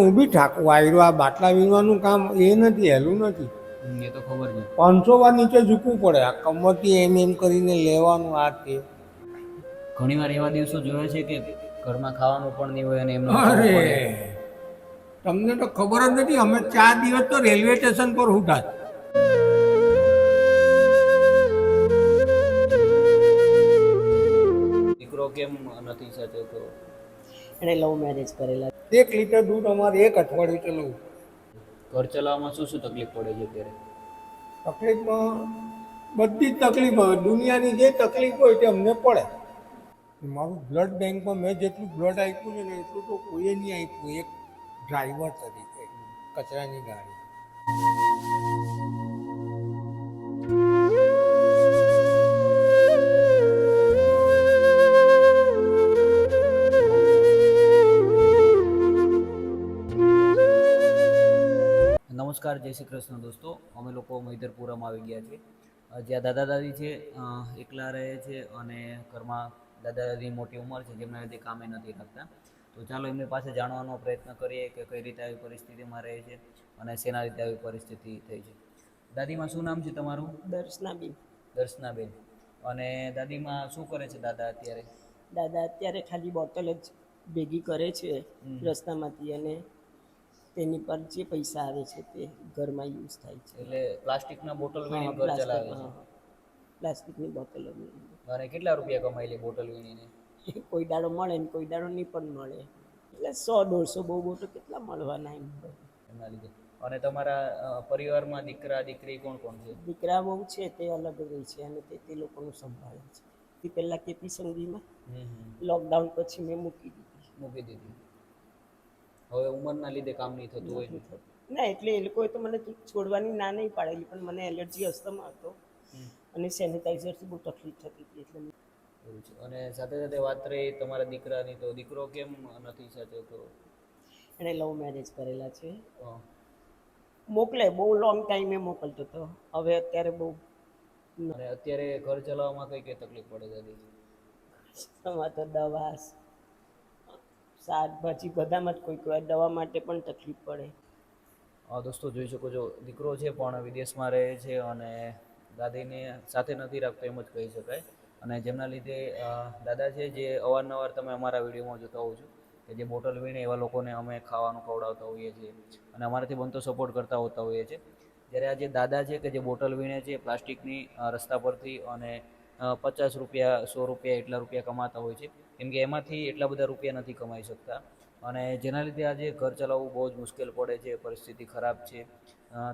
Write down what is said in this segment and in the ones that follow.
હું બી ઠાકું વાયરો આ બાટલા વીણવાનું કામ એ નથી હેલું નથી. એ તો ખબર છે. પાંચસો વાર નીચે ઝૂકવું પડે આ કમરથી એમ એમ કરીને લેવાનું આ તે. ઘણીવાર એવા દિવસો જોયા છે કે ઘરમાં ખાવાનું પણ નહીં હોય અને એમનો અરે! તમને તો ખબર જ નથી અમે ચાર દિવસ તો રેલવે સ્ટેશન પર ઉઠા દીકરો કેમ નથી સાચવતો? એણે લવ મેરેજ કરેલા એક લીટર દૂધ અમારે એક અઠવાડિયું ચલાવવું. ઘર ચલાવવામાં શું શું તકલીફ પડે છે અત્યારે? તકલીફમાં બધી જ તકલીફ દુનિયાની જે તકલીફ હોય તે અમને પડે. મારું બ્લડ બેંકમાં મેં જેટલું બ્લડ આપ્યું છે ને એટલું તો કોઈએ નહીં આપ્યું. એક ડ્રાઈવર તરીકે કચરાની ગાડી. નમસ્કાર જય શ્રી કૃષ્ણ દોસ્તો. અમે લોકો મૈદરપુરામાં આવી ગયા છે જ્યાં દાદા દાદી છે એકલા રહે છે અને ઘરમાં દાદા દાદીની મોટી ઉંમર છે જેમના લીધે કામે નથી રાખતા તો ચાલો એમની પાસે જાણવાનો પ્રયત્ન કરીએ કે કઈ રીતે આવી પરિસ્થિતિમાં રહે છે અને શેના રીતે આવી પરિસ્થિતિ થઈ છે. દાદીમાં શું નામ છે તમારું? દર્શના બી દર્શનાબેન અને દાદીમાં શું કરે છે દાદા અત્યારે? દાદા અત્યારે ખાલી બોટલ જ ભેગી કરે છે રસ્તામાંથી અને તેની પર જે પૈસા આવે છે તે ઘરમાં યુઝ થાય છે. એટલે પ્લાસ્ટિકના બોટલ વીણી ઘર ચલાવે હા. પ્લાસ્ટિકની બોટલો છે અને કેટલા રૂપિયા કમાઈ લે બોટલ વીણીને? કોઈ દાડો મળે ને કોઈ દાડો નહીં પણ મળે. એટલે સો દોઢસો બહુ બોટો કેટલા મળવાના એમ. એમના લીધે. અને તમારા પરિવારમાં દીકરા દીકરી કોણ કોણ છે? દીકરા બહુ છે તે અલગ રહે છે અને તે તે લોકોનું સંભાળે છે. તે પહેલાં કેપી સંગીમાં લોકડાઉન પછી મેં મૂકી દીધી. મૂકી દીધી. હવે ઉંમરના લીધે કામ નહીં થતું હોય ને. એટલે એ લોકોએ તો મને છોડવાની ના નહીં પાડેલી પણ મને એલર્જી અસ્તમાં હતો. અને સેનિટાઈઝરથી બહુ તકલીફ થતી હતી એટલે છે. અને સાથે સાથે વાત રહી તમારા દીકરાની તો દીકરો કેમ નથી સાચવતો એણે લવ મેરેજ કરેલા છે. મોકલે બહુ લોંગ ટાઈમે મોકલતો હતો. હવે અત્યારે બહુ અત્યારે ઘર ચલાવવામાં કઈ કઈ તકલીફ પડે આમાં તો દવા શાકભાજી બધામાં જ કોઈ કોઈ વાર દવા માટે પણ તકલીફ પડે. દોસ્તો, જોઈ શકો છો, દીકરો છે, પણ વિદેશમાં રહે છે અને દાદીને સાથે નથી રાખતો, એમ જ કહી શકાય. અને જેમના લીધે દાદા છે, જે અવારનવાર તમે અમારા વિડીયોમાં જોતા હોવ છો, કે જે બોટલ વીણે એવા લોકોને અમે ખાવાનું ખવડાવતા હોઈએ છીએ અને અમારાથી બનતો સપોર્ટ કરતા હોતા હોઈએ છીએ. જ્યારે આ જે દાદા છે, કે જે બોટલ વીણે છે, પ્લાસ્ટિકની રસ્તા પરથી અને પચાસ રૂપિયા, સો રૂપિયા, એટલા રૂપિયા કમાતા હોય છે કેમ કે એમાંથી એટલા બધા રૂપિયા નથી કમાઈ શકતા. અને જેના લીધે આજે ઘર ચલાવવું બહુ જ મુશ્કેલ પડે છે પરિસ્થિતિ ખરાબ છે.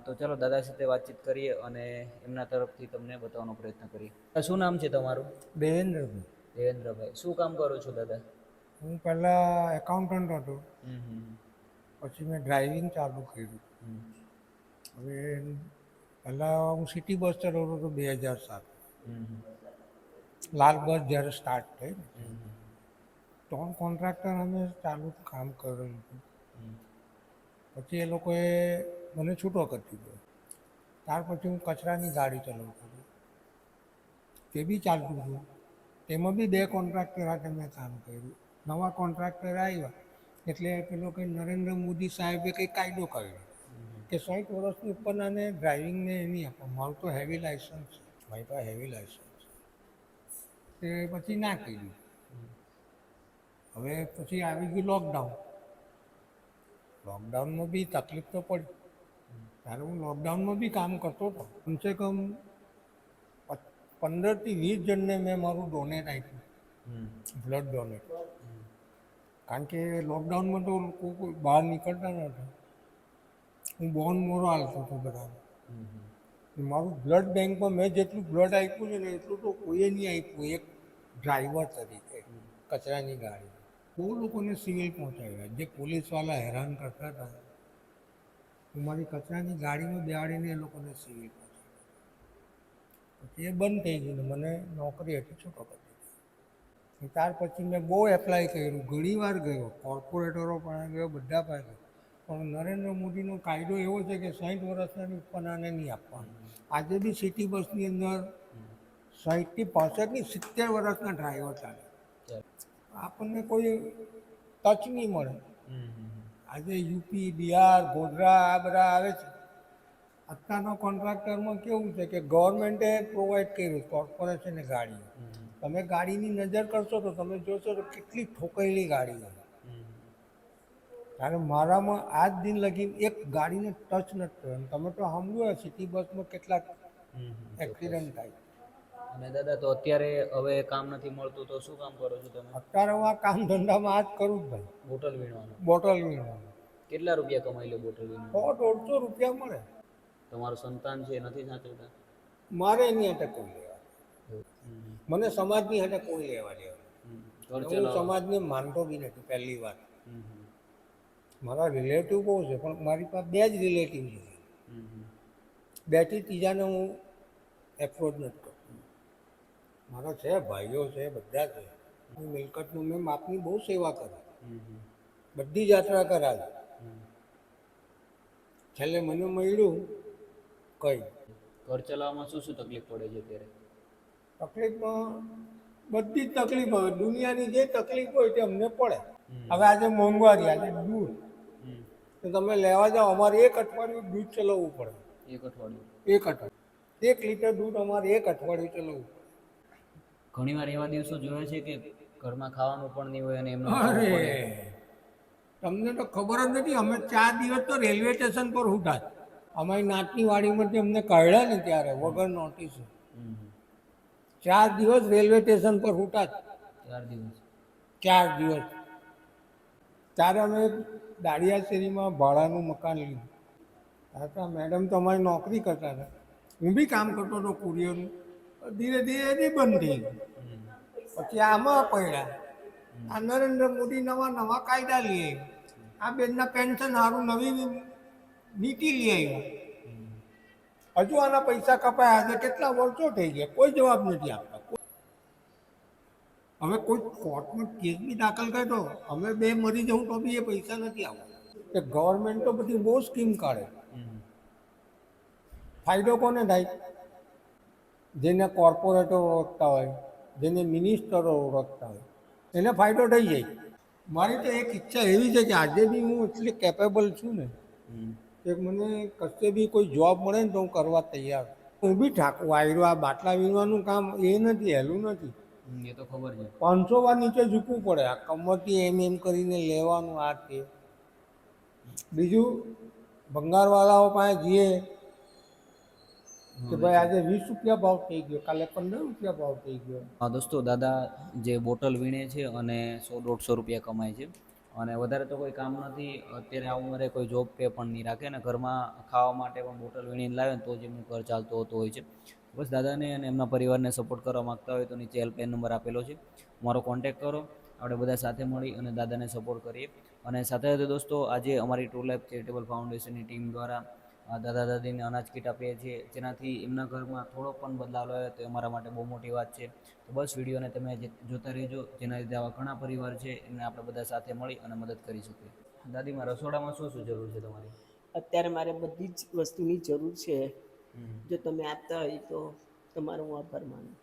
તો ચાલો દાદા સાથે વાતચીત કરીએ અને એમના તરફથી તમને બતાવવાનો પ્રયત્ન કરીએ. શું નામ છે તમારું? દેવેન્દ્રભાઈ. દેવેન્દ્રભાઈ શું કામ કરો છો દાદા? હું પહેલાં એકાઉન્ટન્ટ હતો. પછી મેં ડ્રાઇવિંગ ચાલુ કર્યું. હવે પહેલાં હું સિટી બસ ચલાવતો હતો બે હજાર સાત. લાલ બસ જ્યારે સ્ટાર્ટ થઈ. ત્રણ કોન્ટ્રાક્ટર અમે ચાલુ કામ કરેલું પછી એ લોકોએ મને છૂટો કરી દીધો. ત્યાર પછી હું કચરાની ગાડી ચલાવતો હતો તે બી ચાલતું હતું. તેમાં બી બે કોન્ટ્રાક્ટર સાથે મેં કામ કર્યું. નવા કોન્ટ્રાક્ટર આવ્યા. એટલે પેલો કે નરેન્દ્ર મોદી સાહેબે કંઈ કાયદો કર્યો. કે સાઠ વર્ષની ઉપરનાને ડ્રાઇવિંગને એ નહીં આપવા મારું તો હેવી લાઇસન્સ છે. મારી પાસે હેવી લાઇસન્સ તે પછી ના કર્યું. હવે પછી આવી ગયું લોકડાઉન લોકડાઉનમાં બી તકલીફ તો પડી. ત્યારે હું લોકડાઉનમાં બી કામ કરતો હતો. કમસે કમ પંદરથી વીસ જણને મેં મારું ડોનેટ આપ્યું. બ્લડ ડોનેટ કારણ કે લોકડાઉનમાં તો લોકો કોઈ બહાર નીકળતા નહોતા હું બોન મોરો હાલતો હતો બધાને. મારું બ્લડ બેંકમાં મેં જેટલું બ્લડ આપ્યું છે ને એટલું તો કોઈએ નહીં આપ્યું. એક ડ્રાઈવર તરીકે કચરાની ગાડી બહુ લોકોને સિવિલ પહોંચાડ્યા જે પોલીસવાળા હેરાન કરતા હતા. હું મારી કચરાની ગાડીમાં બેહાડીને એ લોકોને સિવિલ પહોંચાડ્યા એ બંધ થઈ ગયું મને નોકરી હતી છૂટો કરી ત્યાર પછી મેં બહુ એપ્લાય કર્યું. ઘણી વાર ગયો. કોર્પોરેટરો પણ ગયો, બધા પાસે. પણ નરેન્દ્ર મોદીનો કાયદો એવો છે કે સાહીઠ વર્ષની ઉપરનાને નહીં આપવાનું. આજે બી સિટી બસની અંદર સાહીઠથી પાસઠની સિત્તેર વર્ષના ડ્રાઈવર ચાલો. આપણને કોઈ ટચ નહીં મળે. આજે યુપી બિહાર ગોધરા આ બધા આવે છે. અત્યારનો કોન્ટ્રાક્ટરમાં કેવું છે કે ગવર્મેન્ટે પ્રોવાઈડ કર્યું કોર્પોરેશને ગાડી તમે ગાડીની નજર કરશો તો તમે જોશો તો કેટલી ઠોકાયેલી ગાડી છે. કારણ મારામાં આજ દિન લગી એક ગાડીને ટચ નથી થયો. તમે તો સાંભળ્યું સિટી બસમાં કેટલાક એક્સિડન્ટ થાય. અને દાદા તો અત્યારે હવે કામ નથી મળતું તો શું કામ કરો છો તમે? અત્યારે હું આ કામ ધંધામાં આ જ કરું જ ભાઈ. બોટલ વીણવાનું. બોટલ વીણવાનું. કેટલા રૂપિયા કમાઈ લો બોટલ વીણવાનું સો દોઢસો રૂપિયા મળે. તમારું સંતાન છે નથી સાચવતા? મારે એની હાથે કોઈ લેવા મને સમાજની હાથે કોઈ લેવા દેવા હું સમાજને માનતો બી નથી પહેલી વાત. મારા રિલેટિવ બહુ છે પણ મારી પાસે બે જ રિલેટિવ છે. બેથી ત્રીજાને હું એપ્રોચ નથી મારા છે ભાઈઓ છે બધા છે. હું મિલકતનું મેં માપની બહુ સેવા કરી. બધી યાત્રા કરાવી. છેલ્લે મને મળ્યું કઈ. ઘર ચલાવવામાં શું શું તકલીફ પડે છે અત્યારે? તકલીફમાં બધી જ તકલીફ દુનિયાની જે તકલીફ હોય તે અમને પડે. હવે આજે મોંઘવારી આજે દૂધ. તો તમે લેવા જાઓ અમારે એક અઠવાડિયું દૂધ ચલાવવું પડે. એક અઠવાડિયું. એક અઠવાડિયું. એક લીટર દૂધ અમારે એક અઠવાડિયું ચલાવવું ઘણીવાર એવા દિવસો જોયા છે કે ઘરમાં ખાવાનું પણ નહીં હોય અને એમનો અરે! તમને તો ખબર જ નથી અમે ચાર દિવસ તો રેલવે સ્ટેશન પર ઉઠા અમારી નાતની વાડીમાંથી અમને કાઢ્યા ને ત્યારે વગર નોટિસ. ચાર દિવસ રેલવે સ્ટેશન પર ઉઠા ચાર દિવસ. ચાર દિવસ. ત્યારે અમે દાડિયા શેરીમાં ભાડાનું મકાન લીધું. ત્યારે તો મેડમ તો અમારી નોકરી કરતા હતા. હું બી કામ કરતો હતો કુરિયરનું ધીરે ધીરે એ બી બંધ. થઈ પછી આમાં પડ્યા. આ નરેન્દ્ર મોદી નવા નવા કાયદા લઈ આ બેનના પેન્શન સારું નવી નીતિ લઈ આવ્યું હજુ આના પૈસા કપાયા છે. કેટલા વર્ષો થઈ ગયા? કોઈ જવાબ નથી આપતા. હવે કોઈ કોર્ટમાં કેસ બી દાખલ કર્યો અમે બે મરી જવું તો બી એ પૈસા નથી આવતા કે ગવર્મેન્ટ તો બધી બહુ સ્કીમ કાઢે. ફાયદો કોને થાય? જેને કોર્પોરેટરો ઓળખતા હોય જેને મિનિસ્ટરો ઓળખતા હોય એને ફાયદો થઈ જાય. મારી તો એક ઈચ્છા એવી છે કે આજે બી હું એટલી કેપેબલ છું ને કે મને કશે બી કોઈ જોબ મળે ને તો હું કરવા તૈયાર. હું બી ઠાકું વાયરવા બાટલા વીણવાનું કામ એ નથી હેલું નથી. એ તો ખબર છે. પાંચસો વાર નીચે ઝૂકવું પડે આ કમરથી એમ એમ કરીને લેવાનું આ તે. બીજું ભંગારવાળાઓ પાસે જઈએ કે ભાઈ આજે વીસ રૂપિયા ભાવ થઈ ગયો કાલે પંદર રૂપિયા ભાવ થઈ ગયો. હા દોસ્તો દાદા જે બોટલ વીણે છે અને સો દોઢસો રૂપિયા કમાય છે. અને વધારે તો કોઈ કામ નથી અત્યારે આ ઉંમરે કોઈ જોબ પે પણ નહીં રાખે ને ઘરમાં ખાવા માટે પણ બોટલ વીણીને લાવે ને તો જ એમનું ઘર ચાલતું હોતું હોય છે. બસ દાદાને અને એમના પરિવારને સપોર્ટ કરવા માગતા હોય તો નીચે હેલ્પલાઇન નંબર આપેલો છે. મારો કોન્ટેક્ટ કરો આપણે બધા સાથે મળી અને દાદાને સપોર્ટ કરીએ. અને સાથે સાથે દોસ્તો આજે અમારી ટ્રુ લાઈફ ચેરિટેબલ ફાઉન્ડેશનની ટીમ દ્વારા દાદા દાદીને અનાજ કીટ આપીએ છીએ. જેનાથી એમના ઘરમાં થોડો પણ બદલાવ આવે તો અમારા માટે બહુ મોટી વાત છે. તો બસ વિડીયોને તમે જોતા રહેજો. જેના લીધે આવા ઘણા પરિવાર છે એમને આપણે બધા સાથે મળી અને મદદ કરી શકીએ. દાદીમાં રસોડામાં શું શું જરૂર છે તમારી? અત્યારે મારે બધી જ વસ્તુની જરૂર છે. જો તમે આપતા હોય તો તમારો હું આભાર માનું.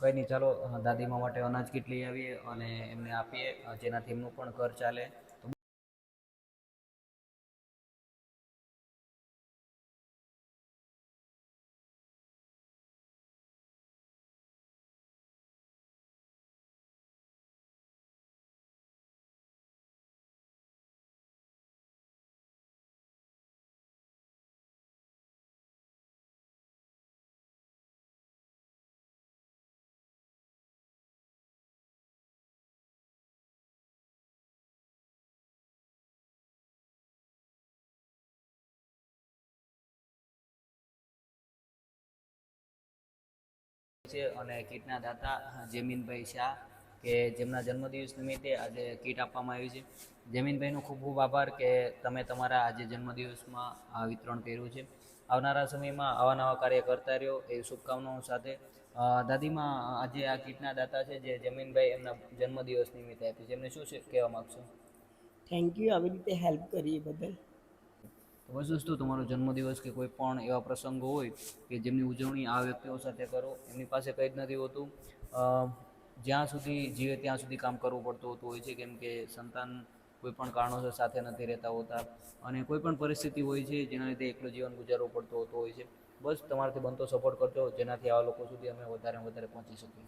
કંઈ નહીં ચાલો દાદીમા માટે અનાજ કીટ લઈ આવીએ અને એમને આપીએ. જેનાથી એમનું પણ ઘર ચાલે. છે અને કીટના દાતા જમીનભાઈ શાહ, કે જેમના જન્મદિવસ નિમિત્તે આજે કીટ આપવામાં આવી છે. જમીનભાઈનો ખૂબ ખૂબ આભાર કે તમે તમારા આજે જન્મદિવસમાં આ વિતરણ કર્યું છે. આવનારા સમયમાં આવા નવા કાર્ય કરતા રહ્યો એ શુભકામનાઓ સાથે. દાદીમાં આજે આ કીટના દાતા છે જે જમીનભાઈ એમના જન્મદિવસ નિમિત્તે આપી છે. એમને શું છે કહેવા માગશો? થેન્ક યુ આવી રીતે હેલ્પ કરી બદલ. બસ દોસ્તો તમારો જન્મદિવસ કે કોઈ પણ એવા પ્રસંગો હોય કે જેમની ઉજવણી આ વ્યક્તિઓ સાથે કરો, એમની પાસે કંઈ જ નથી હોતું. જ્યાં સુધી જીવે ત્યાં સુધી કામ કરવું પડતું હોતું હોય છે, કેમ કે સંતાન કોઈ પણ કારણોસર સાથે નથી રહેતા હોતા. અને કોઈ પણ પરિસ્થિતિ હોય છે, જેના લીધે એકલું જીવન ગુજારવું પડતું હોતું હોય છે. બસ, તમારાથી બનતો સપોર્ટ કરજો, જેનાથી આવા લોકો સુધી અમે વધારે વધારે પહોંચી શકીએ.